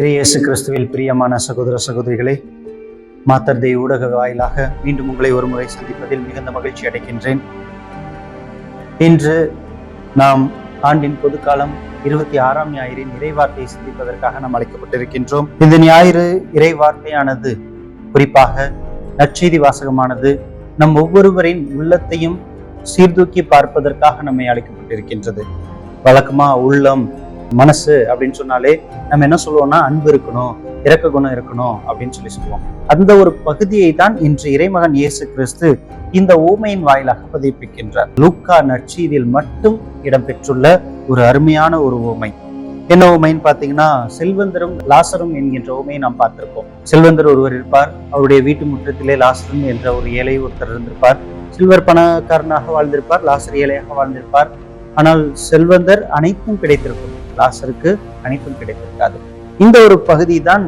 இறையேசு கிறிஸ்துவில் பிரியமான சகோதர சகோதரிகளே மாத்தர் தெய்வ ஊடக வாயிலாக மீண்டும் உங்களை ஒருமுறை சந்திப்பதில் மிகுந்த மகிழ்ச்சி அடைகின்றேன். இன்று நாம் ஆண்டின் பொதுக்காலம் இருபத்தி ஆறாம் ஞாயிறின் இறைவார்த்தையை சிந்திப்பதற்காக நாம் அழைக்கப்பட்டிருக்கின்றோம். இந்த ஞாயிறு இறைவார்த்தையானது குறிப்பாக நற்செய்தி வாசகமானது நம் ஒவ்வொருவரின் உள்ளத்தையும் சீர்தூக்கி பார்ப்பதற்காக நம்மை அழைக்கப்பட்டிருக்கின்றது. வழக்கமா உள்ளம் மனசு அப்படின்னு சொன்னாலே நம்ம என்ன சொல்லுவோம்னா அன்பு இருக்கணும் இறக்க குணம் இருக்கணும் அப்படின்னு சொல்லி சொல்லுவோம். அந்த ஒரு பகுதியை தான் இன்று இறைமகன் இயேசு கிறிஸ்து இந்த ஊமையின் வாயிலாக பதிப்பிக்கின்றார். லூக்கா நற்செய்தியில் மட்டும் இடம்பெற்றுள்ள ஒரு அருமையான ஒரு ஊமை. என்ன ஊமைன்னு பார்த்தீங்கன்னா செல்வந்தரும் லாசரும் என்கின்ற ஊமையை நாம் பார்த்திருப்போம். செல்வந்தர் ஒருவர் இருப்பார். அவருடைய வீட்டு முற்றத்திலே லாசரும் என்ற ஒரு ஏழை ஒருத்தர் இருந்திருப்பார். சில்வர் பணக்காரனாக வாழ்ந்திருப்பார் லாசர் ஏழையாக வாழ்ந்திருப்பார். ஆனால் செல்வந்தர் அனைத்தும் கிடைத்திருக்கும். லாசருக்கு அனைத்தும் கிடைத்திருக்காது. இந்த ஒரு பகுதி தான்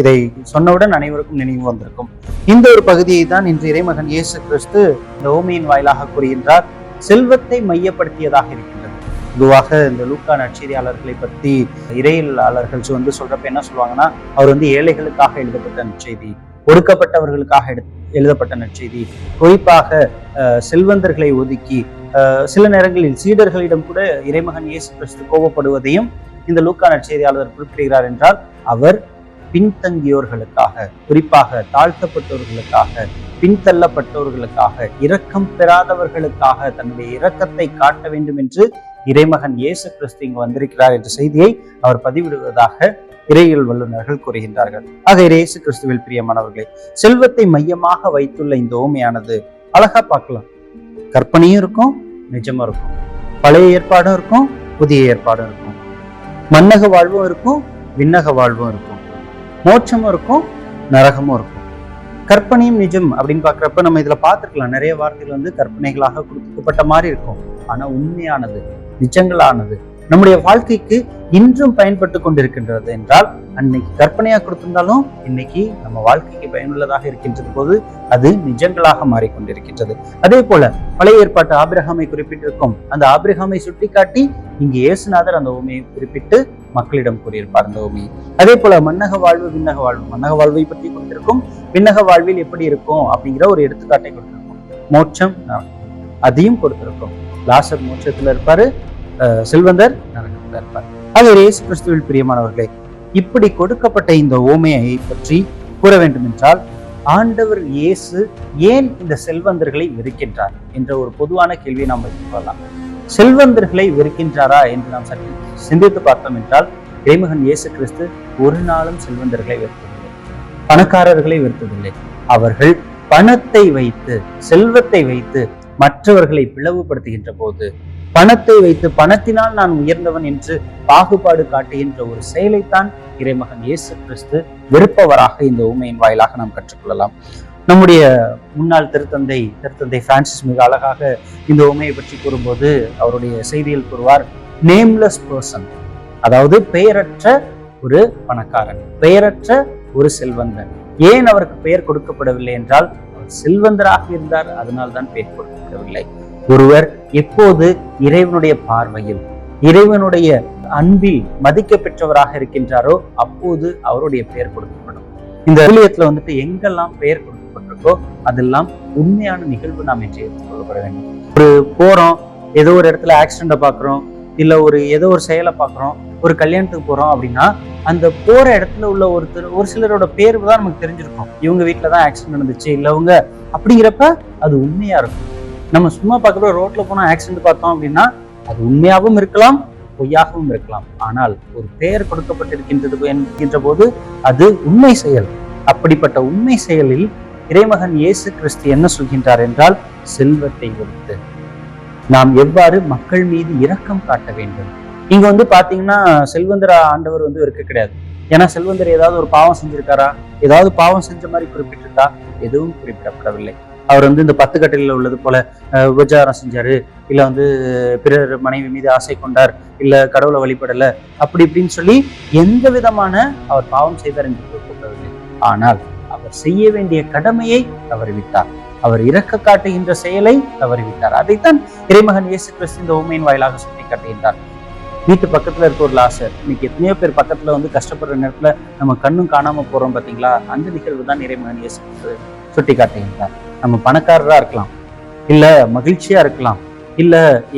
இதை சொன்னவுடன் அனைவருக்கும் நினைவு வந்திருக்கும். இந்த ஒரு பகுதியை தான் இன்று இறைமகன் இயேசு கிறிஸ்து இந்த ஓமையின் வாயிலாக கூறுகின்றார். செல்வத்தை மையப்படுத்தியதாக இருக்கின்றது. பொதுவாக இந்த லூக்கா நற்செய்தியாளர்களை பற்றி இறையியலாளர்கள் வந்து சொல்றப்ப என்ன சொல்லுவாங்கன்னா அவர் வந்து ஏழைகளுக்காக எழுதப்பட்ட நற்செய்தி ஒடுக்கப்பட்டவர்களுக்காக எழுதப்பட்ட நற்செய்தி குறிப்பாக செல்வந்தர்களை ஒதுக்கி சில நேரங்களில் சீடர்களிடம் கூட இறைமகன் இயேசு கிறிஸ்து கோபப்படுவதையும் இந்த லூக்கா நற்செய்தியாளர் குறிப்பிடுகிறார் என்றால் அவர் பின்தங்கியோர்களுக்காக குறிப்பாக தாழ்த்தப்பட்டவர்களுக்காக பின்தள்ளப்பட்டவர்களுக்காக இரக்கம் பெறாதவர்களுக்காக தன்னுடைய இரக்கத்தை காட்ட வேண்டும் என்று இறைமகன் இயேசு கிறிஸ்து இங்கு வந்திருக்கிறார் என்ற செய்தியை அவர் பதிவிடுவதாக இறையியல் வல்லுநர்கள் கூறுகின்றார்கள். ஆக இயேசு கிறிஸ்துவில் பிரியமானவர்களே செல்வத்தை மையமாக வைத்துள்ள இந்த ஓமையானது அழகா பார்க்கலாம். கற்பனையும் இருக்கும் நிஜமும் இருக்கும். பழைய ஏற்பாடும் இருக்கும் புதிய ஏற்பாடும் இருக்கும். மன்னக வாழ்வும் இருக்கும் விண்ணக வாழ்வும் இருக்கும். மோட்சமும் இருக்கும் நரகமும் இருக்கும். கற்பனையும் நிஜம் அப்படின்னு பார்க்குறப்ப நம்ம இதுல பார்த்துருக்கலாம். நிறைய வார்த்தைகள் வந்து கற்பனைகளாக கொடுக்கப்பட்ட மாதிரி இருக்கும். ஆனா உண்மையானது நிஜங்களானது நம்முடைய வாழ்க்கைக்கு இன்றும் பயன்பட்டு கொண்டிருக்கின்றது என்றால் அன்னைக்கு கற்பனையா கொடுத்திருந்தாலும் இன்னைக்கு நம்ம வாழ்க்கைக்கு பயனுள்ளதாக இருக்கின்றது போது அது நிஜங்களாக மாறிக்கொண்டிருக்கின்றது. அதே போல பழைய ஏற்பாட்டு ஆபிரகாமை குறிப்பிட்டிருக்கும். அந்த ஆபிரகாமை சுட்டிக்காட்டி இங்கு இயேசுநாதர் அந்த உண்மையை குறிப்பிட்டு மக்களிடம் கூறியிருப்பார் அந்த உண்மையை அதே போல மன்னக வாழ்வு விண்ணக வாழ்வு. மன்னக வாழ்வை பற்றி கொடுத்திருக்கும். விண்ணக வாழ்வில் எப்படி இருக்கும் அப்படிங்கிற ஒரு எடுத்துக்காட்டை கொடுத்திருக்கும். மோட்சம் அதையும் கொடுத்திருக்கும். லாசர் மோட்சத்துல இருப்பாரு. செல்வந்தர் இருப்பார் அது இயேசு கிறிஸ்துவில் பிரியமானவர்களே இப்படி கொடுக்கப்பட்ட இந்த ஓமையை பற்றி கூற வேண்டும் என்றால் ஆண்டவர் இயேசு ஏன் இந்த செல்வந்தர்களை வெறுக்கின்றார் என்ற ஒரு பொதுவான கேள்வியை நாம் வைத்துக் கொள்ளலாம். செல்வந்தர்களை வெறுக்கின்றாரா என்று நாம் சற்று சிந்தித்து பார்த்தோம் என்றால் இறைமகன் இயேசு கிறிஸ்து ஒரு நாளும் செல்வந்தர்களை வெறுத்ததில்லை பணக்காரர்களை வெறுத்ததில்லை அவர்கள் பணத்தை வைத்து செல்வத்தை வைத்து மற்றவர்களை பிளவுபடுத்துகின்ற போது பணத்தை வைத்து பணத்தினால் நான் உயர்ந்தவன் என்று பாகுபாடு காட்டுகின்ற ஒரு செயலைத்தான் இறைமகன் இயேசு கிறிஸ்து வெறுப்பவராக இந்த உண்மையின் வாயிலாக நாம் கற்றுக்கொள்ளலாம். நம்முடைய முன்னாள் திருத்தந்தை திருத்தந்தை பிரான்சிஸ் மிக அழகாக இந்த உண்மையை பற்றி கூறும்போது அவருடைய செய்தியில் கூறுவார் நேம்லெஸ் பர்சன் அதாவது பெயரற்ற ஒரு பணக்காரன் பெயரற்ற ஒரு செல்வந்தன். ஏன் அவருக்கு பெயர் கொடுக்கப்படவில்லை என்றால் அவர் செல்வந்தராக இருந்தார் அதனால் தான் பெயர் கொடுக்கப்படவில்லை. ஒருவர் எப்போது இறைவனுடைய பார்வையில் இறைவனுடைய அன்பில் மதிக்க பெற்றவராக இருக்கின்றாரோ அப்போது அவருடைய பெயர் கொடுக்கப்படும். இந்த ஊழியத்துல வந்துட்டு எங்கெல்லாம் பெயர் கொடுக்கப்பட்டிருக்கோ அதெல்லாம் உண்மையான நிகழ்வு நாம் என்று எடுத்துக்கொள்ளப்பட வேண்டும். ஒரு போறோம் ஏதோ ஒரு இடத்துல ஆக்சிடென்ட்டை பார்க்குறோம் இல்ல ஒரு ஏதோ ஒரு செயலை பார்க்குறோம் ஒரு கல்யாணத்துக்கு போறோம் அப்படின்னா அந்த போற இடத்துல உள்ள ஒருத்தர் ஒரு சிலரோட பேர் தான் நமக்கு தெரிஞ்சிருக்கும். இவங்க வீட்டுலதான் ஆக்சிடென்ட் நடந்துச்சு இல்லவங்க அப்படிங்கிறப்ப அது உண்மையா இருக்கும். நம்ம சும்மா பார்க்குற ரோட்ல போனா ஆக்சிடென்ட் பார்த்தோம் அப்படின்னா அது உண்மையாகவும் இருக்கலாம் பொய்யாகவும் இருக்கலாம். ஆனால் ஒரு பெயர் கொடுக்கப்பட்டிருக்கின்றது என்கின்ற போது அது உண்மை செயல். அப்படிப்பட்ட உண்மை செயலில் இறைமகன் இயேசு கிறிஸ்து என்ன சொல்கின்றார் என்றால் செல்வத்தை கொடுத்து நாம் எவ்வாறு மக்கள் மீது இரக்கம் காட்ட வேண்டும்? இங்க வந்து பாத்தீங்கன்னா செல்வந்தர ஆண்டவர் வந்து இருக்க கிடையாது. ஏன்னா செல்வந்தர் ஏதாவது ஒரு பாவம் செஞ்சிருக்காரா? ஏதாவது பாவம் செஞ்ச மாதிரி குறிப்பிட்டிருந்தா எதுவும் குறிப்பிடப்படவில்லை. அவர் வந்து இந்த பத்து கட்டளையில் உள்ளது போல விபச்சாரம் செஞ்சாரு. இல்ல வந்து பிறர் மனைவி மீது ஆசை கொண்டார். இல்ல கடவுளை வழிபடலை. அப்படி இப்படின்னு சொல்லி எந்த விதமான அவர் பாவம் செய்தார் என்று குறிப்பிடவில்லை ஆனால் அவர் செய்ய வேண்டிய கடமையை தவறிவிட்டார். அவர் இறக்க காட்டுகின்ற செயலை தவறிவிட்டார். அதைத்தான் இறைமகன் இயேசு கிறிஸ்து இந்த உண்மையின் வாயிலாக சுட்டி காட்டுகின்றார் வீட்டு பக்கத்துல இருக்க ஒரு லாசர். இன்னைக்கு எத்தனையோ பேர் பக்கத்துல வந்து கஷ்டப்படுற நேரத்துல நம்ம கண்ணும் காணாம போறோம் பாத்தீங்களா? அந்த நிகழ்வு தான் இறைமகன் இயேசு கிறிஸ்து சுட்டி காட்டுகின்றார் நம்ம பணக்காரரா இருக்கலாம் இல்ல மகிழ்ச்சியா இருக்கலாம் இல்ல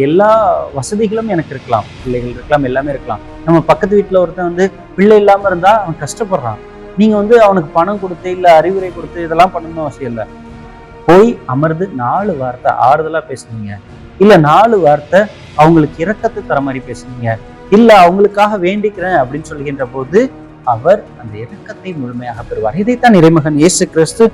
எல்லா வசதிகளும் எனக்கு இருக்கலாம் பிள்ளைகள் இருக்கலாம் எல்லாமே இருக்கலாம். நம்ம பக்கத்து வீட்டுல ஒருத்தன் வந்து பிள்ளை இல்லாம இருந்தா அவன் கஷ்டப்படுறான். நீங்க வந்து அவனுக்கு பணம் கொடுத்து இல்ல அறிவுரை கொடுத்து இதெல்லாம் பண்ணணும்னு அவசியம் இல்லை. போய் அமர்ந்து நாலு வார்த்தை ஆறுதலா பேசுனீங்க. இல்ல நாலு வார்த்தை அவங்களுக்கு இரக்கத்தை தர மாதிரி பேசுனீங்க. இல்ல அவங்களுக்காக வேண்டிக்கிறேன் அப்படின்னு சொல்கின்ற போது அவர் அந்த இரக்கத்தை முழுமையாக பெறுவார். இதைத்தான் இறைமகன் இயேசு கிறிஸ்து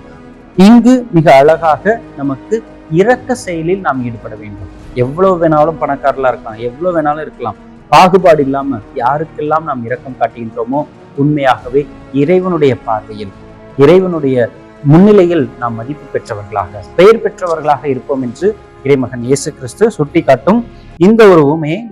இங்கு மிக அழகாக நமக்கு இரக்க செயலில் நாம் ஈடுபட வேண்டும். எவ்வளவு வேணாலும் பணக்காரலாம் இருக்கலாம் எவ்வளவு வேணாலும் இருக்கலாம். பாகுபாடு இல்லாம யாருக்கெல்லாம் நாம் இரக்கம் காட்டுகின்றோமோ உண்மையாகவே இறைவனுடைய பார்வையில் இறைவனுடைய முன்னிலையில் நாம் மதிப்பு பெற்றவர்களாக பெயர் பெற்றவர்களாக இருப்போம் என்று இறைமகன் இயேசு கிறிஸ்து சுட்டி காட்டும் இந்த ஒரு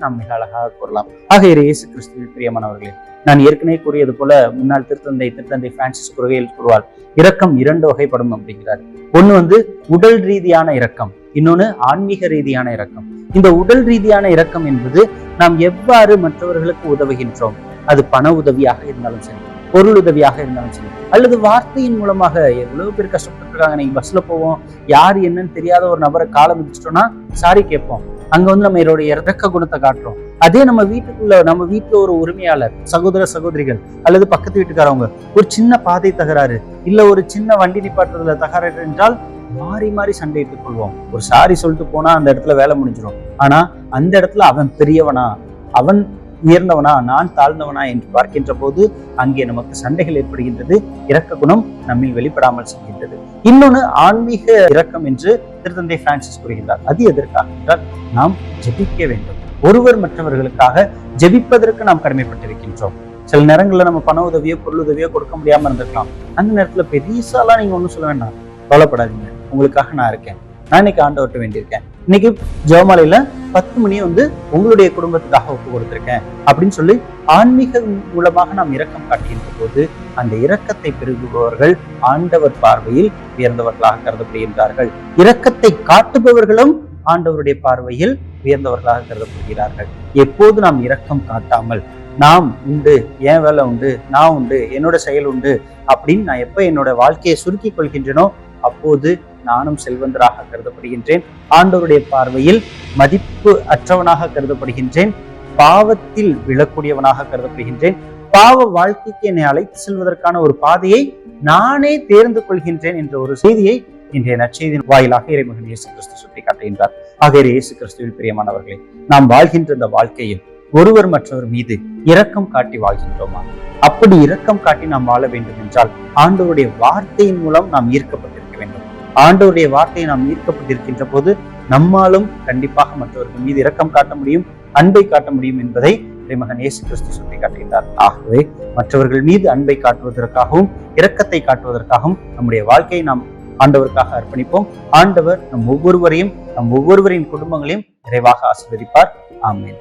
நாம் மிக அழகாக கூறலாம். ஆக இயேசு கிறிஸ்துவில் பிரியமானவர்களே நான் ஏற்கனவே கூறியது போல முன்னாள் திருத்தந்தை திருத்தந்தை பிரான்சிஸ் குறுகையில் கூறுவார் இரக்கம் இரண்டு வகைப்படும் அப்படிங்கிறார். ஒன்று வந்து உடல் ரீதியான இரக்கம் இன்னொன்று ஆன்மீக ரீதியான இரக்கம். இந்த உடல் ரீதியான இரக்கம் என்பது நாம் எவ்வாறு மற்றவர்களுக்கு உதவுகின்றோம்? அது பண உதவியாக இருந்தாலும் சரி பொருள் உதவியாக இருந்தாலும் சரி அல்லது வார்த்தையின் மூலமாக எவ்வளவு பேர் கஷ்டப்பட்டுருக்காங்க நீங்க பஸ்ல போவோம் யார் என்னன்னு தெரியாத ஒரு நபரை காலம் மிதிச்சிட்டோம்னா சாரி கேட்போம். அங்க வந்து நம்ம என்னுடைய இறக்க குணத்தை காட்டுறோம். அதே நம்ம வீட்டுக்குள்ள நம்ம வீட்டுல ஒரு உரிமையாளர் சகோதர சகோதரிகள் அல்லது பக்கத்து வீட்டுக்காரவங்க ஒரு சின்ன பாதை தகராறு இல்ல ஒரு சின்ன வண்டி நிப்பாட்டுறதுல தகராறு என்றால் மாறி மாறி சண்டையிட்டுக் கொள்வோம். ஒரு சாரி சொல்லிட்டு போனா அந்த இடத்துல வேலை முடிஞ்சிடும் ஆனா அந்த இடத்துல அவன் பெரியவனா? அவன் உயர்ந்தவனா நான் தாழ்ந்தவனா என்று பார்க்கின்ற போது அங்கே நமக்கு சண்டைகள் ஏற்படுகின்றது. இரக்க குணம் நம்மில் வெளிப்படாமல் செய்கின்றது இன்னொன்னு ஆன்மீக இரக்கம் என்று திருத்தந்தை பிரான்சிஸ் கூறுகின்றார். அது எதற்காக என்றால் நாம் ஜெபிக்க வேண்டும். ஒருவர் மற்றவர்களுக்காக ஜெபிப்பதற்கு நாம் கடமைப்பட்டிருக்கின்றோம். சில நேரங்களில் நம்ம பண உதவியோ பொருள் உதவியோ கொடுக்க முடியாம இருந்திருக்கலாம். அந்த நேரத்துல பெரியசாலாம் நீங்க ஒன்றும் சொல்ல வேண்டாம். கவலைப்படாதீங்க. உங்களுக்காக நான் இருக்கேன். நான் இன்னைக்கு ஆண்டவர்கிட்ட வேண்டியிருக்கேன். இன்னைக்கு ஜெவமாலையில பத்து மணியை வந்து உங்களுடைய குடும்பத்துக்காக ஒப்பு கொடுத்திருக்கேன். அப்படின்னு சொல்லி ஆன்மீக மூலமாக நாம் இரக்கம் காட்டுகின்ற போது அந்த இரக்கத்தை பெருகுபவர்கள் ஆண்டவர் பார்வையில் உயர்ந்தவர்களாக கருதப்படுகின்றார்கள். இரக்கத்தை காட்டுபவர்களும் ஆண்டவருடைய பார்வையில் உயர்ந்தவர்களாக கருதப்படுகிறார்கள். எப்போது நாம் இரக்கம் காட்டாமல் நாம் உண்டு என் வேலை உண்டு நான் உண்டு என்னோட செயல் உண்டு அப்படின்னு நான் எப்ப என்னோட வாழ்க்கையை சுருக்கிக் கொள்கின்றனோ அப்போது நானும் செல்வந்தராக கருதப்படுகின்றேன். ஆண்டவருடைய பார்வையில் மதிப்பு அற்றவனாக கருதப்படுகின்றேன். பாவத்தில் விழக்கூடியவனாக கருதப்படுகின்றேன். பாவ வாழ்க்கைக்கு என்னை அழைத்து செல்வதற்கான ஒரு பாதையை நானே தேர்ந்து கொள்கின்றேன் என்ற ஒரு செய்தியை இன்றைய நற்செய்தியின் வாயிலாக இறைமகன் இயேசு கிறிஸ்து சுட்டி காட்டுகின்றார் ஆகிய இயேசு கிறிஸ்துவில் பிரியமானவர்களே நாம் வாழ்கின்ற இந்த வாழ்க்கையில் ஒருவர் மற்றவர் மீது இரக்கம் காட்டி வாழ்கின்றோமா? அப்படி இரக்கம் காட்டி நாம் வாழ வேண்டும் என்றால் ஆண்டவருடைய வார்த்தையின் மூலம் நாம் ஈர்க்கப்பட்டு ஆண்டவருடைய வார்த்தையை நாம் ஈர்க்கப்பட்டிருக்கின்ற போது நம்மாலும் கண்டிப்பாக மற்றவர்கள் மீது இரக்கம் காட்ட முடியும் அன்பை காட்ட முடியும் என்பதை மகன் இயேசு கிறிஸ்து சுட்டி காட்டுகின்றார் ஆகவே மற்றவர்கள் மீது அன்பை காட்டுவதற்காகவும் இரக்கத்தை காட்டுவதற்காகவும் நம்முடைய வாழ்க்கையை நாம் ஆண்டவருக்காக அர்ப்பணிப்போம். ஆண்டவர் நம் ஒவ்வொருவரையும் நம் ஒவ்வொருவரின் குடும்பங்களையும் நிறைவாக ஆசீர்வதிப்பார். ஆமென்.